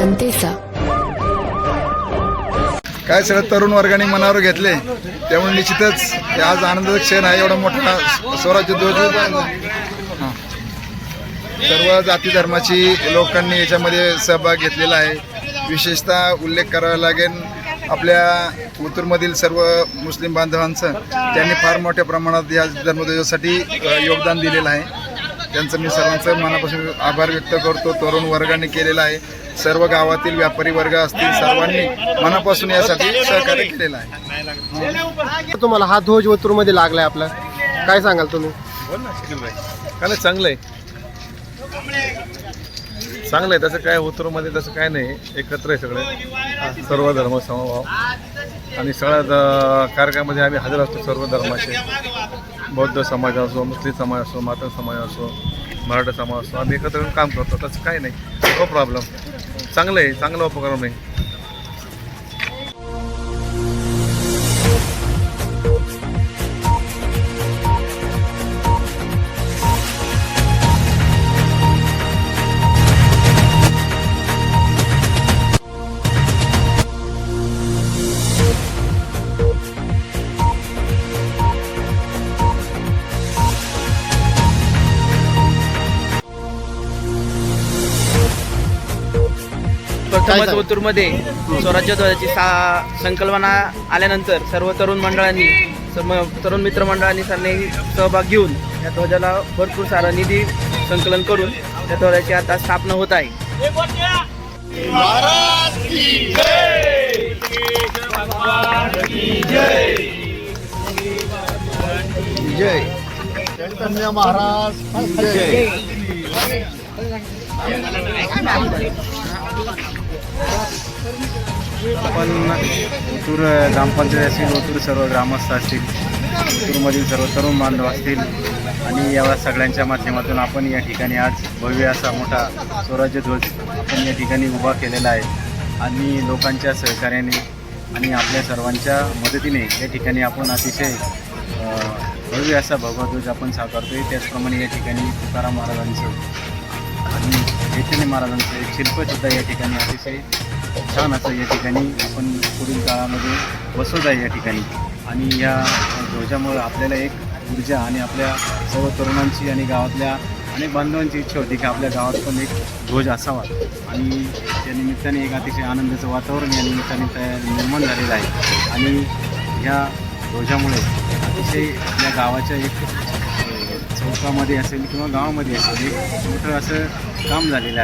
जनतेचा. काय सगळं तरुण वर्गाने मनावर घेतले त्यामुळे निश्चितच आज आनंदाचा क्षण आहे एवढा मोठा स्वराज्य ध्वज हां. सर्व जाती धर्माची लोकांनी याच्यामध्ये सहभाग घेतलेला आहे. विशेषतः उल्लेख करावा लागेल आपल्या उतूरमधील सर्व मुस्लिम बांधवांचं. त्यांनी फार मोठ्या प्रमाणात या धर्मध्वजासाठी योगदान दिलेलं आहे. त्यांचं मी सर्वांचं मनापासून आभार व्यक्त करतो. तरुण वर्गाने केलेला आहे. सर्व गावातील व्यापारी वर्ग असतील सर्वांनी मनापासून यासाठी सहकार्य केलेलं आहे. तुम्हाला हा ध्वज ओतूरमध्ये लागलाय आपला. काय सांगाल तुम्ही? काय नाही चांगलं आहे चांगलं आहे तसं काय मध्ये तसं काय नाही. एकत्र आहे सगळे. सर्व धर्म समभाव. आणि सगळ्या कार्यक्रमामध्ये आम्ही हजर असतो सर्व धर्माचे. बौद्ध समाज असो मुस्लिम समाज असो माता समाज असो मराठा समाज असो आम्ही एकत्र काम करतो. तसं काही नाही. नो प्रॉब्लेम चांगलं आहे चांगला उपक्रम आहे प्रथमच ओतूरमध्ये स्वराज्य ध्वजाची सा संकल्पना आल्यानंतर सर्व तरुण मंडळांनी तरुण मित्र मंडळांनी सर्वांनी सहभाग घेऊन या ध्वजाला भरपूर सारा निधी संकलन करून त्या ध्वजाची आता स्थापना होत आहे. आपण ओतूर ग्रामपंचायत असेल ओतूर सर्व ग्रामस्थ असतील ओतूरमधील सर्व तरुण बांधव असतील आणि या सगळ्यांच्या माध्यमातून आपण या ठिकाणी आज भव्य असा मोठा स्वराज्य ध्वज आपण या ठिकाणी उभा केलेला आहे. आणि लोकांच्या सहकार्याने आणि आपल्या सर्वांच्या मदतीने या ठिकाणी आपण अतिशय भव्य असा भगवा ध्वज आपण साकारतोय. त्याचप्रमाणे या ठिकाणी तुकाराम महाराजांचं आणि चैतन्य महाराजांचं शिल्पसुद्धा या ठिकाणी अतिशय छान असं या ठिकाणी आपण पुढील काळामध्ये बसवत आहे या ठिकाणी. आणि या ध्वजामुळं आपल्याला एक ऊर्जा आणि आपल्या सर्व तरुणांची आणि गावातल्या अनेक बांधवांची इच्छा होती की आपल्या गावात पण एक ध्वज असावा. आणि त्या निमित्ताने एक अतिशय आनंदाचं वातावरण या निमित्ताने तयार निर्माण झालेलं आहे. आणि ह्या ध्वजामुळे अतिशय आपल्या गावाच्या एक चौकामध्ये असेल किंवा गावामध्ये असेल एक मोठं असं काम झालेलं आहे.